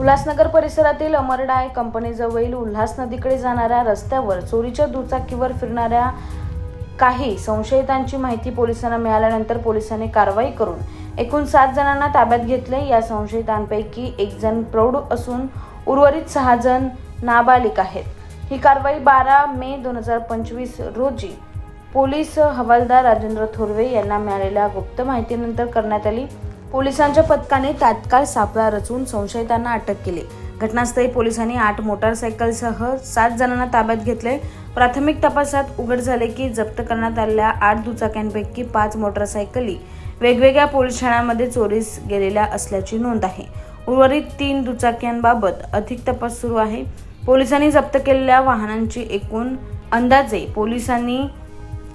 उल्हासनगर परिसरातील अमरडाय कंपनीजवळील उल्हास नदीकडे जाणाऱ्या रस्त्यावर चोरीच्या दुचाकीवर फिरणाऱ्या काही संशयितांची माहिती पोलिसांना मिळाल्यानंतर पोलिसांनी कारवाई करून एकूण सात जणांना ताब्यात घेतले. या संशयितांपैकी एक जण प्रौढ असून उर्वरित सहा जण नाबालिक आहेत. ही कारवाई बारा मे दोन हजार पंचवीस रोजी पोलीस हवालदार राजेंद्र थोरवे यांना मिळालेल्या गुप्त माहितीनंतर करण्यात आली. पोलिसांच्या पथकाने तात्काळ सापळा रचून संशयितांना अटक केली. घटनास्थळी पोलिसांनी आठ मोटारसायकलसह सात जणांना ताब्यात घेतले. प्राथमिक तपासात उघड झाले की जप्त करण्यात आलेल्या आठ दुचाक्यांपैकी पाच मोटारसायकली वेगवेगळ्या पोलीस ठाण्यांमध्ये चोरीस गेलेल्या असल्याची नोंद आहे. उर्वरित तीन दुचाक्यांबाबत अधिक तपास सुरू आहे. पोलिसांनी जप्त केलेल्या वाहनांची एकूण अंदाजे पोलिसांनी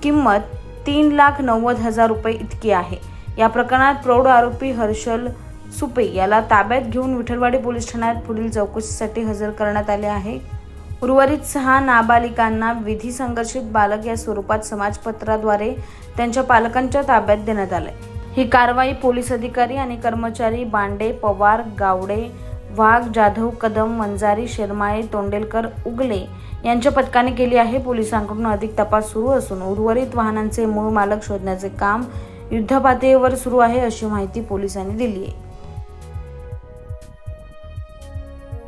किंमत तीन लाख नव्वद हजार रुपये इतकी आहे. या प्रकरणात प्रौढ आरोपी हर्षल सुपे याला ताब्यात घेऊन विठलवाडी पोलीस ठाण्यात पुढील चौकशीसाठी हजर करण्यात आले आहे. उर्वरित सहा नाबालिकांना विधी संघर्षित बालक या स्वरूपात समाजपत्राद्वारे त्यांच्या पालकांच्या ताब्यात देण्यात आले ही कारवाई पोलीस अधिकारी आणि कर्मचारी बांडे पवार गावडे वाघ जाधव कदम मंजारी शेरमाळे तोंडेलकर उगले यांच्या पथकाने केली आहे. पोलिसांकडून अधिक तपास सुरू असून उर्वरित वाहनांचे मूळ मालक शोधण्याचे काम युद्धपातळीवर सुरू आहे अशी माहिती पोलिसांनी दिली आहे.